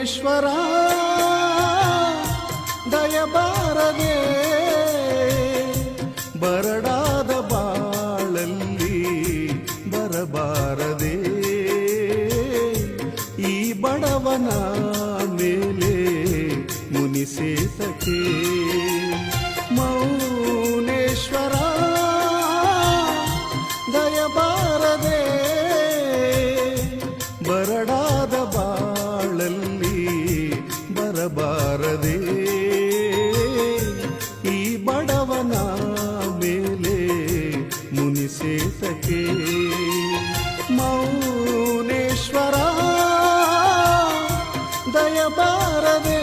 ಮೌನೇಶ್ವರ ದಯಬಾರದೆ ಬರಡಾದ ಬಾಳಲ್ಲಿ ಬರಬಾರದೆ ಈ ಬಡವನ ಮೇಲೆ ಮುನಿಸೇತಕ್ಕೆ ಮೌನೇಶ್ವರ ದಯಬಾರದೆ ಬರಬಾರದೆ ಈ ಬಡವನ ಮೇಲೆ ಮುನಿಸೇತಕ್ಕೆ ಮೌನೇಶ್ವರ ದಯಬಾರದೆ